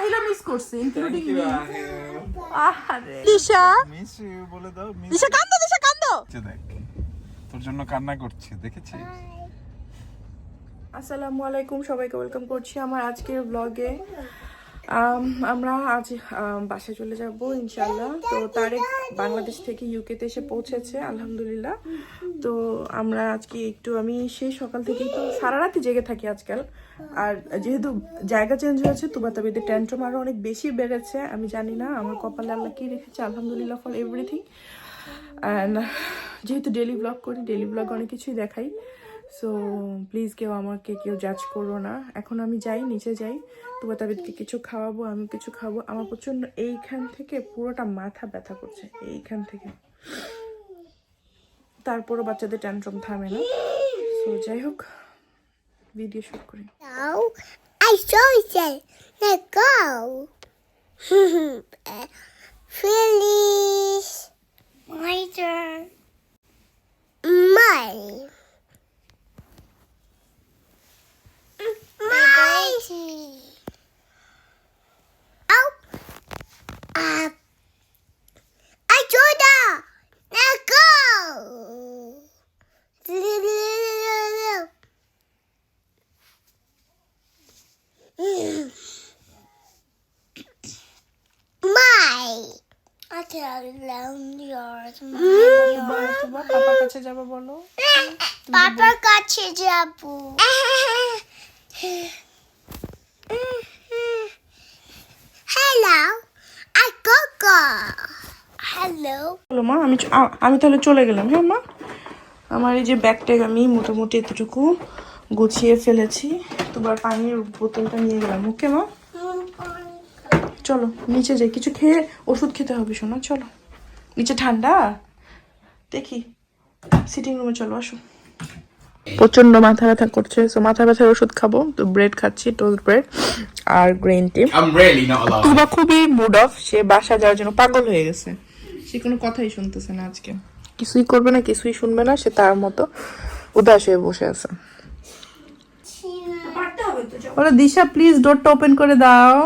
আহিলা মিস করছে including me. আহারে। দিশা? মিস ইউ বলে দাও মিস দিশা কান্দো দিশা কান্দো। দেখ তোর জন্য কান্না করছে দেখেছিস? আসসালামু আলাইকুম সবাইকে ওয়েলকাম করছি আমার আজকের ব্লগে আমরা আজ বাসায় চলে যাব ইনশাল্লাহ তো তারেক বাংলাদেশ থেকে ইউকেতে এসে পৌঁছেছে, আলহামদুলিল্লাহ। তো আমরা আজকে একটু, আমি সেই সকাল থেকেই তো সারা রাতি জেগে থাকি আজকাল। আর যেহেতু জায়গা চেঞ্জ হয়েছে, তুবাতাবিদের ট্যান্ট্রাম আরও অনেক বেশি বেড়েছে, আমি জানি না, আমার কপালে আল্লাহ কি রেখেছে, আলহামদুলিল্লাহ ফর এভরিথিং অ্যান্ড যেহেতু ডেলি ব্লগ করি ডেলি ব্লগ অনেক কিছুই দেখাই। সো প্লিজ কেউ আমাকে, কেউ জাজ করো না। এখন আমি যাই, নিচে যাই। তুবা তাবিদকে কিছু খাওয়াবো আমি কিছু খাব। আমার প্রচণ্ড এইখান থেকে পুরোটা মাথা ব্যথা করছে, এইখান থেকে। তারপরও বাচ্চাদের ট্যান্ট্রম থামে না। সো যাই হোক ভিডিও শুট করি। I. My turn. My. My. Oh. Up. I saw that. Let go. My. I tell them yours. Tuba পাপার কাছে যাব বলো পাপার কাছে যাব হ্যালো আই কোকো হ্যালো বলো মা, আমি আমি তাহলে চলে গেলাম হ্যাঁ মা? আমার এই যে ব্যাগটা আমি মোটামুটি এতটুকু গুছিয়ে ফেলেছি। তোমার পানির বোতলটা নিয়ে গেলাম ওকে মা? চলো, নিচে যাই। কিছু খেয়ে ওষুধ খেতে হবে শোনো চলো। নিচে ঠান্ডা? দেখি সিটিং রুমে চলো, আসো। প্রচণ্ড মাথা ব্যথা করছে। সো মাথা ব্যথার ওষুধ খাব। তো ব্রেড খাচ্ছি টোস্ট ব্রেড আর গ্রিন টি তুবা খুবই মুড অফ সে বাসা যাওয়ার জন্য পাগল হয়ে গেছে। সে কোনো কথাই শুনতেছে না আজকে। কিছুই করবে না কিছুই শুনবে না সে তার মতো উদাস হয়ে বসে আছে। বলো দিশা প্লিজ ডোরটা ওপেন করে দাও।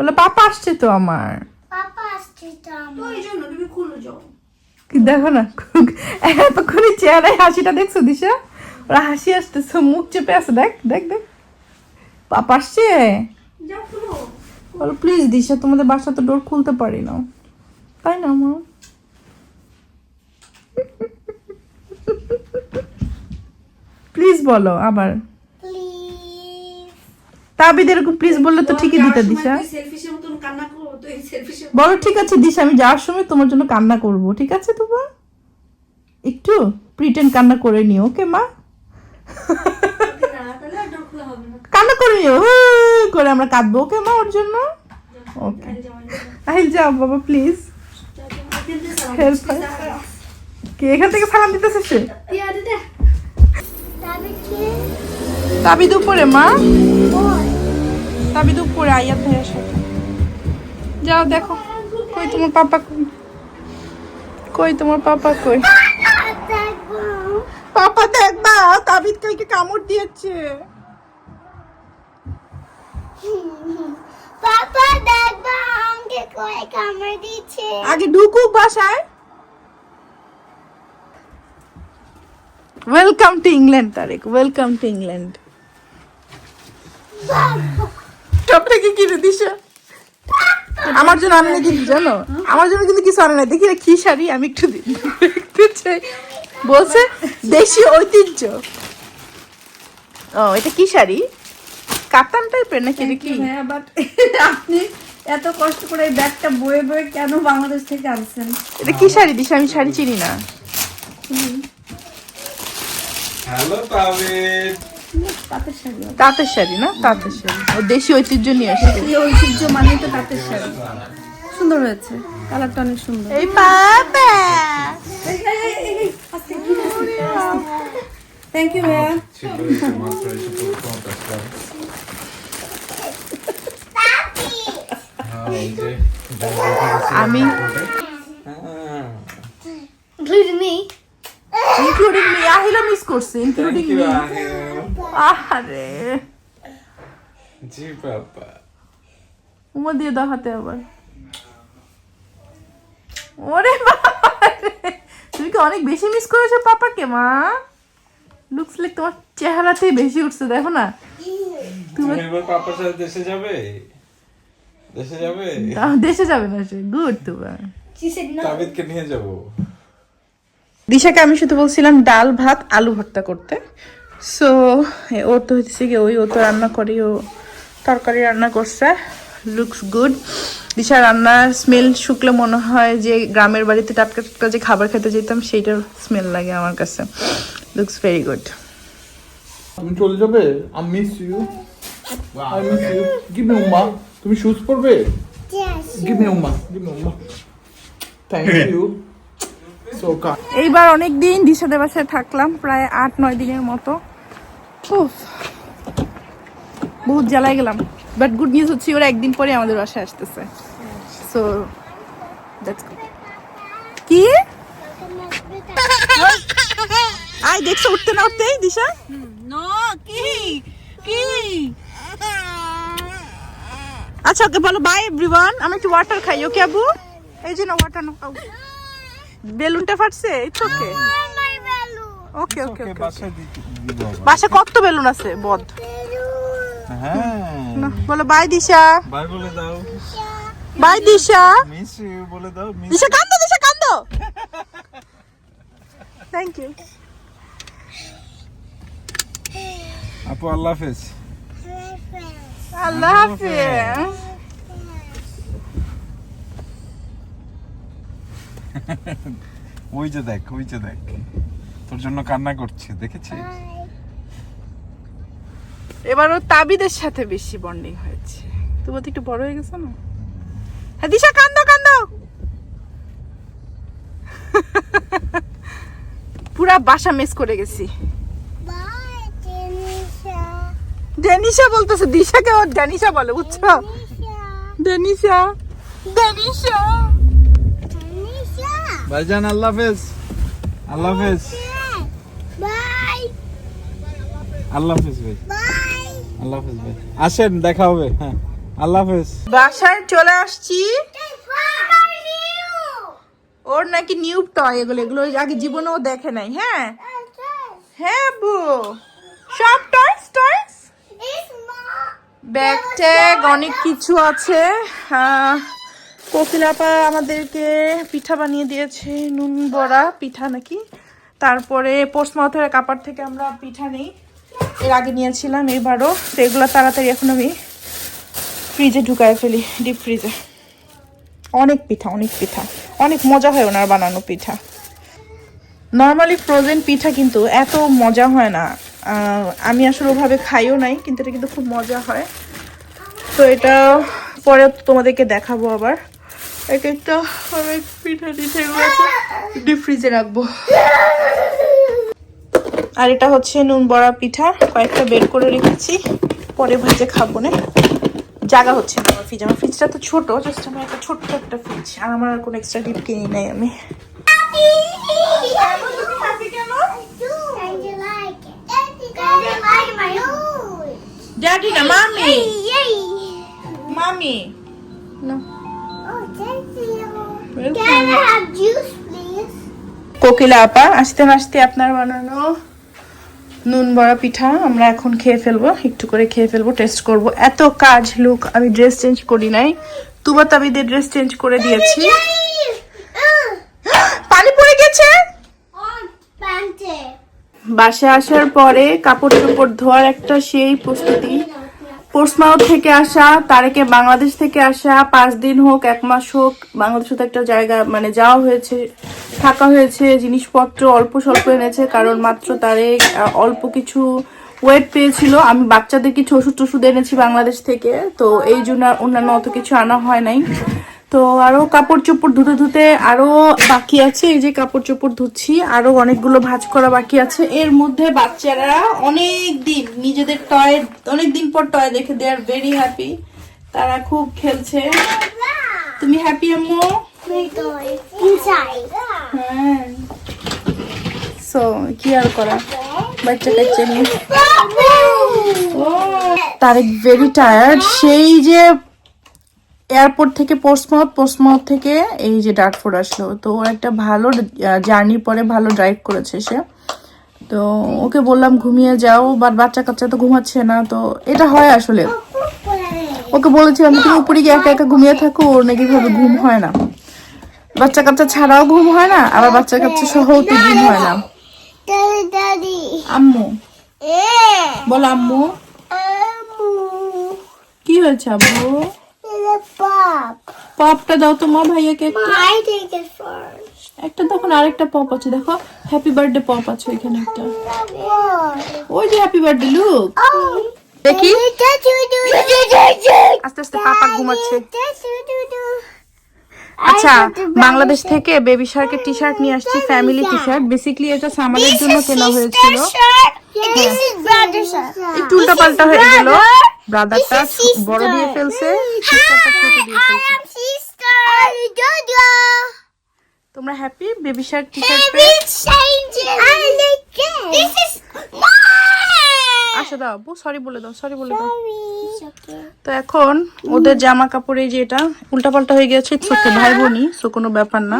বলে। পাপা আসছে তো আমার। পাপা আসছে তো জন্য তুমি খুলে যাও। দেখো না এতক্ষণে চেহারায় হাসিটা দেখছ, দিশা? ওরা হাসি আসতেছে মুখ চেপে আছে, দেখ দেখ দেখ। পাপা আসছে? বলো প্লিজ দিশা, তোমাদের বাসা তো ডোর খুলতে পারি না। তাই না, মা? প্লিজ বলো, আবার। তাবিদ এরকম প্লিজ বললে তো ঠিকই দিতে দিশা। সেলফিশের মতন কান্না করো তো এই সেলফিশের বলো ঠিক আছে দিশা আমি যাওয়ার সময় তোমার জন্য কান্না করব ঠিক আছে তোমার? একটু প্রিটেন্ড কান্না করে নিও ওকে মা? না তাহলে আর ডোর খোলা হবে না। কান্না করে নিও হু করে আমরা কাঁদবো ওকে মা ওর জন্য? ওকে। আহিল যাও বাবা প্লিজ হেল্প কে এখান থেকে সালাম দিতেছে সে? তাবিদ উপরে মা? তাবিদ উপরে আইয়া ভাইয়ের সাথে যাও দেখো। কই তোমার পাপা কই? কই তোমার পাপা কই? পাপা দেখবা তাবিদ কালকে কামড় দিয়েছে। পাপা দেখবা আমাকে কয়ে কামড় দিচ্ছে আগে ঢুকুক বাসায়। Welcome to England Tareq. Welcome to England সব থেকে কিনে দিছে? আমার জন্য আনে কিন্তু জানো? আমার জন্য কিন্তু কিছু আনে না দেখি না কি শাড়ি আমি একটু দেখতে চাই। বলছে দেশি ঐতিহ্য। ও এটা কি শাড়ি? কাতান টাইপের নাকি কি? হ্যাঁ বাট আপনি এত কষ্ট করে এই ব্যাগটা বয়ে বয়ে কেন বাংলাদেশ থেকে আনছেন? এটা কি শাড়ি দিশা আমি শাড়ি চিনি না। হ্যালো তাবিদ তাঁতের শাড়ি তাঁতের শাড়ি না? তাঁতের শাড়ি। ও দেশি ঐতিহ্য নিয়ে এই ঐতিহ্য মানে তো তাঁতের শাড়ি। সুন্দর হয়েছে। কালারটা অনেক সুন্দর। এই বাবা! থ্যাংক ইউ ভাইয়া আমি Including me. Including me Ahila miss করছে ইনক্লুডিং মি আহারে। জি বাবা। উমা দিয়ে দাও হাতে আবার। ওরে বাবা তুমি কি অনেক বেশি মিস করেছ পাপাকে মা? লুকস লাইক তোমার চেহারাতেই বেশি উঠছে দেখো না। তুমি এবার পাপার সাথে দেশে যাবে? দেশে যাবে? দেশে যাবে না সে। গুড তোমার. তাবিদকে নিয়ে যাব। দিশাকে আমি শুধু বলছিলাম ডাল ভাত আলু ভর্তা করতে। সো ও তো হচ্ছে কি ওই ও তো রান্না করে ও তরকারি রান্না করছে। লুকস গুড দিশা রান্নার স্মেল শুকলে মনে হয় যে গ্রামের বাড়িতে টাটকা টাটকা যে খাবার খেতে যেতাম সেইটার স্মেল লাগে আমার কাছে। লুকস ভেরি গুড তুমি চলে যাবে? I miss you I miss you give me উম্মা তুমি শুজ পরবে? গিভ মি উম্মা গিভ মি উম্মা থ্যাংক ইউ এইবার অনেক দিন দিশাদের বাসায় থাকলাম প্রায় আট নয় দিনের মতো। বহুত জ্বালায় গেলাম। বাট গুড নিউজ হচ্ছে ওরা একদিন পরে আমাদের বাসায় আসতেছে। সো দ্যাটস গুড কি? আই দেখছ উঠতে না উঠতেই দিশা? নো কি? কি? আচ্ছা ওকে বলো বাই এভরিওয়ান আমি একটু ওয়াটার খাই ওকে আবু? এই যে না ওয়াটার নাও বেলুনটা ফাটছে ইটস ওকে. ওকে ওকে ওকে বাসা কত বেলুন আছে? বদ। হ্যাঁ। বলো বাই দিশা। বাই বলে দাও। By Disha. মিস ইউ বলে দাও দিশা কান্দো দিশা কান্দো। থ্যাংক ইউ আপু আল্লাহ হাফেজ। আল্লাহ হাফেজ। ওই যে দেখ ওই যে দেখ। তোর জন্য কান্না করছে দেখেছিস? এবারও তাবিদের সাথে বেশি বন্ডিং হয়েছে। তুমি তো একটু বড় হয়ে গেছো না? হ্যাঁ দিশা কান্দো কান্দো! পুরা বাসা মিস করে গেছি। ডেনিশা বলতেছে দিশাকে ওর ডেনিশা বলে বুঝছ. ডেনিশা ডেনিশা. ভাইজান আল্লাহ হাফেজ। আল্লাহ হাফেজ। আল্লাহ হাফেজ ভাই। আল্লাহ হাফেজ ভাই। আসেন দেখা হবে। হ্যাঁ আল্লাহ হাফেজ। বাসায় চলে আসছি? ওর নাকি নিউ টয় এগুলো এগুলো আগে জীবনেও দেখে নাই হ্যাঁ? হ্যাঁ বু সব টয়স টয়স ব্যাগ ট্যাগ অনেক কিছু আছে। আহ, কোকিলাপা আমাদেরকে পিঠা বানিয়ে দিয়েছে নুন বড়া পিঠা নাকি? তারপরে পোস্টমাউথের কাপড় থেকে আমরা পিঠা নেই। এর আগে নিয়েছিলাম এবারও। তো এগুলো তাড়াতাড়ি এখন আমি ফ্রিজে ঢুকায় ফেলি ডিপ ফ্রিজে অনেক পিঠা অনেক পিঠা। অনেক মজা হয় ওনার বানানো পিঠা। নর্মালি ফ্রোজেন পিঠা কিন্তু এত মজা হয় না। আমি আসলে ওভাবে খাইও নাই, কিন্তু এটা কিন্তু খুব মজা হয়। তো এটা পরে তোমাদেরকে দেখাবো আবার। এক একটা অনেক পিঠা ডিপ ফ্রিজে রাখব। আর এটা হচ্ছে নুন বড়া পিঠা। কয়েকটা বের করে রেখেছি। পরে ভেজে খাব না। জায়গা হচ্ছে না আমার ফ্রিজ আমার ফ্রিজটা তো ছোট জাস্ট আমার একটা ছোট্ট একটা ফ্রিজ আর আমার আর কোনো এক্সট্রা ডিপ কিনি নাই আমি। Oh, thank you. Can I have juice, please? কোকিলা আপা আসতে আসতে আপনার বানানো নুন বড়া পিঠা আমরা এখন খেয়ে ফেলব একটু করে খেয়ে ফেলব টেস্ট করব। এত কাজ লুক আমি ড্রেস চেঞ্জ করি নাই। তুবা তাবিদের ড্রেস চেঞ্জ করে দিয়েছি। পানি পড়ে গেছে? বাসে আসার পরে কাপড় চোপড় ধোয়ার একটা সেই প্রস্তুতি। পোস্টমাউথ থেকে আসা, তারেকে বাংলাদেশ থেকে আসা, পাঁচ দিন হোক, এক মাস হোক, বাংলাদেশে তো একটা জায়গা মানে যাওয়া হয়েছে, থাকা হয়েছে, জিনিসপত্র অল্প স্বল্প এনেছে, কারণ মাত্র তারে অল্প কিছু ওয়েট পেয়েছিল। আমি বাচ্চাদের কিছু ওষুধ টষুধ এনেছি বাংলাদেশ থেকে, তো এই জন্য অন্যান্য অত কিছু আনা হয় নাই। তো আরও কাপড় চোপড় ধুতে ধুতে আরও বাকি আছে এই যে কাপড় চোপড় ধুচ্ছি আরও অনেকগুলো ভাঁজ করা বাকি আছে। এর মধ্যে বাচ্চারা অনেক দিন নিজেদের টয় অনেক দিন পর টয় দেখে দে আর ভেরি হ্যাপি তারা খুব খেলছে। তুমি হ্যাপি আম্মু? My হ্যাঁ। সো কি আর করা? বাচ্চা কাচ্চা নিয়ে তারেক ভেরি টায়ার্ড সেই যে এয়ারপোর্ট থেকে পোস্টমাউথ পোস্টমাউথ থেকে এই যে ডার্টফোর্ড আসলো। তো ওর একটা ভালো জার্নি পরে ভালো ড্রাইভ করেছে সে। তো ওকে বললাম ঘুমিয়ে যাও বাট বাচ্চা কাচ্চা তো ঘুমাচ্ছে না। তো এটা হয় আসলে। ওকে বলেছিলাম তুমি উপরে গিয়ে একা একা ঘুমিয়ে থাকো ওর নাকি ভাবে ঘুম হয় না। বাচ্চা কাচ্চা ছাড়াও ঘুম হয় না আবার বাচ্চা কাচ্চা সহও তো ঘুম হয় না. আম্মু. বল আম্মু। কি হয়েছে আব্বু pop. পপটা দাও তো মা ভাইয়াকে একটা। I take it একটা তখন আরেকটা পপ আছে দেখো। হ্যাপি বার্থডে পপ আছে এখানে একটা। ওই যে হ্যাপি বার্থডে লুক. দেখি। আস্তে আস্তে পাপা ঘুমাচ্ছে। আচ্ছা বাংলাদেশ থেকে বেবি শার্কের টি শার্ট নিয়ে আসছি ফ্যামিলি টি শার্ট বেসিক্যালি এটা সামারের জন্য কেনা হয়েছিল। একটু উল্টা পাল্টা হয়ে গেল। ব্রাদারটা বড় দিয়ে ফেলছে. তোমরা হ্যাপি বেবি শার্ক টি. আসো দাও সরি বলে দাও সরি বলে দাও। তো এখন ওদের জামা কাপড় যে এটা উল্টা পাল্টা হয়ে গেছে ছোট ভাই বোনই সো কোনো ব্যাপার না.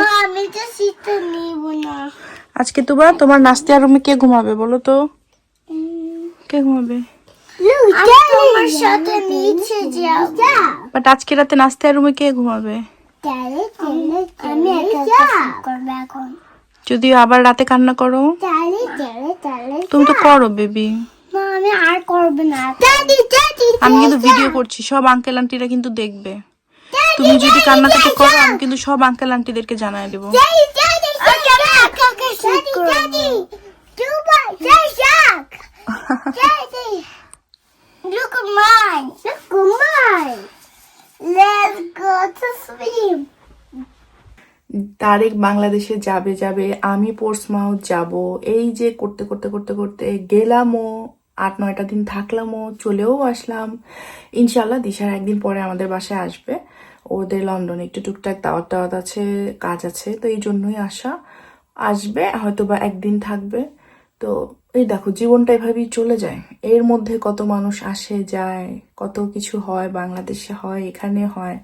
আজকে তোবা তোমার নাস্তে রুমে কে ঘুমাবে বলো তো? কে ঘুমাবে? বাট আজকে রাতে নাস্তে রুমে কে ঘুমাবে? যদিও আবার রাতে কান্না করো. তুমি তো করো বেবি। আমি আর করবে না. আমি কিন্তু ভিডিও করছি সব আঙ্কেল আন্টিরা কিন্তু দেখবে। তুমি যদি কান্না কান্নাকাটি করো আমি কিন্তু সব আঙ্কেল আন্টিদেরকে জানাই দেবো Daddy, Daddy, okay, okay, okay, Daddy, Daddy. Duba, Daddy, Jack. Daddy. Look at mine. Look at mine. Let's go to swim. Tarique বাংলাদেশে যাবে যাবে আমি পোর্টসমাউথ যাব। এই যে করতে করতে করতে করতে গেলামও, আট, নয়টা দিন থাকলামও, চলেও আসলাম। ইনশাল্লাহ দিশার একদিন পরে আমাদের বাসায় আসবে। ওদের লন্ডনে একটু টুকটাক দাওয়াত টাওয়াত আছে, কাজ আছে, তো এই জন্যই আসা। আসবে হয়তো বা একদিন থাকবে। তো এই দেখো, জীবনটা এভাবেই চলে যায়। এর মধ্যে কত মানুষ আসে, যায়, কত কিছু হয়, বাংলাদেশে হয়, এখানে হয়।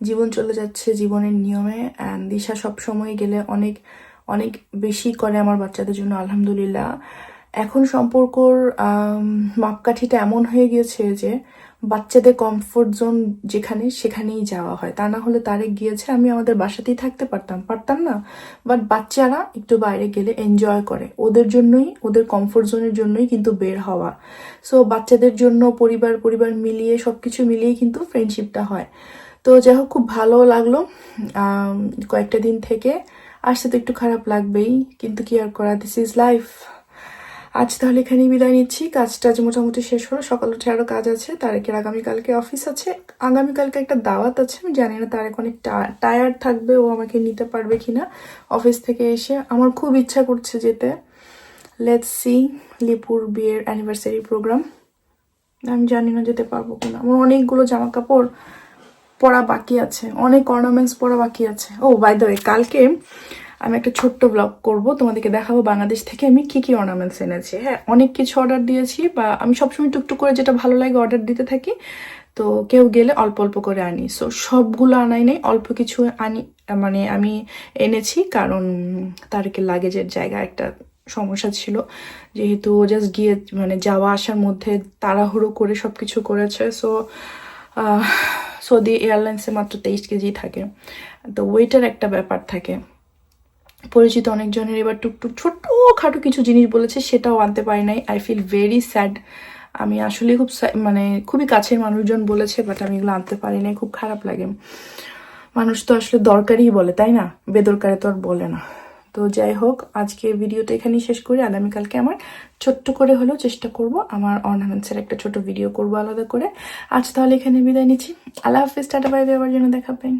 জীবন চলে যাচ্ছে জীবনের নিয়মে অ্যান্ড দিশা সব সময় গেলে অনেক অনেক বেশি করে আমার বাচ্চাদের জন্য, আলহামদুলিল্লাহ। এখন সম্পর্কর মাপকাঠিটা এমন হয়ে গিয়েছে যে, বাচ্চাদের কমফোর্ট জোন যেখানে, সেখানেই যাওয়া হয়। তা না হলে তারে গিয়েছে, আমি আমাদের বাসাতেই থাকতে পারতাম। পারতাম না বাট বাচ্চারা একটু বাইরে গেলে এনজয় করে। ওদের জন্যই, ওদের কমফোর্ট জোনের জন্যই কিন্তু বের হওয়া। সো বাচ্চাদের জন্য পরিবার পরিবার মিলিয়ে, সবকিছু মিলিয়ে কিন্তু ফ্রেন্ডশিপটা হয়। তো যাই হোক খুব ভালো লাগল। কয়েকটা দিন থেকে। আসতে তো একটু খারাপ লাগবেই, কিন্তু কি আর করা দিস ইজ লাইফ আজ তাহলে এখানেই বিদায় নিচ্ছি। কাজ টাজ মোটামুটি শেষ হলো। সকাল উঠে আরও কাজ আছে। তারেকের আগামীকালকে অফিস আছে। আগামীকালকে একটা দাওয়াত আছে। আমি জানি না তার তারেক অনেক টায়ার্ড থাকবে, ও আমাকে নিতে পারবে কি না অফিস থেকে এসে আমার খুব ইচ্ছা করছে যেতে। লেটস সি লিপুর বিয়ের অ্যানিভার্সারি প্রোগ্রাম আমি জানি না যেতে পারব কিনা। আমার অনেকগুলো জামা কাপড় পরা বাকি আছে। অনেক অর্নামেন্টস পড়া বাকি আছে। ও বাই দ্য কালকে আমি একটা ছোট্ট ব্লগ করব। তোমাদেরকে দেখাবো বাংলাদেশ থেকে আমি কি কি অর্নামেন্টস এনেছি। হ্যাঁ অনেক কিছু অর্ডার দিয়েছি বা আমি সবসময় টুকটুক করে যেটা ভালো লাগে অর্ডার দিতে থাকি। তো কেউ গেলে অল্প অল্প করে আনি। সো সবগুলো আনাই নেই, অল্প কিছু আনি মানে আমি এনেছি কারণ তারকে লাগেজের জায়গা একটা সমস্যা ছিল। যেহেতু জাস্ট গিয়ে মানে যাওয়া আসার মধ্যে তাড়াহুড়ো করে সব কিছু করেছে। সো সৌদি এয়ারলাইন্সে মাত্র তেইশ কেজি থাকে। তো ওয়েটার একটা ব্যাপার থাকে। পরিচিত অনেকজনের এবার টুকটুক ছোট্ট খাটো কিছু জিনিস বলেছে, সেটাও আনতে পারি নাই। আই ফিল ভেরি স্যাড আমি আসলে খুব মানে খুবই কাছের মানুষজন বলেছে বাট আমি এগুলো আনতে পারি নাই। খুব খারাপ লাগে। মানুষ তো আসলে দরকারই বলে, তাই না? বেদরকারে তো আর বলে না। তো যাই হোক, আজকে ভিডিওটা এখানেই শেষ করি। আগামীকালকে আমার ছোট্ট করে হলেও চেষ্টা করব আমার অর্নামেন্টসের একটা ছোট ভিডিও করব আলাদা করে। আজ তাহলে এখানে বিদায় নিচ্ছি। আল্লাহ হাফিজ, টাটা বাই বাই আবার জন্য দেখাবেন।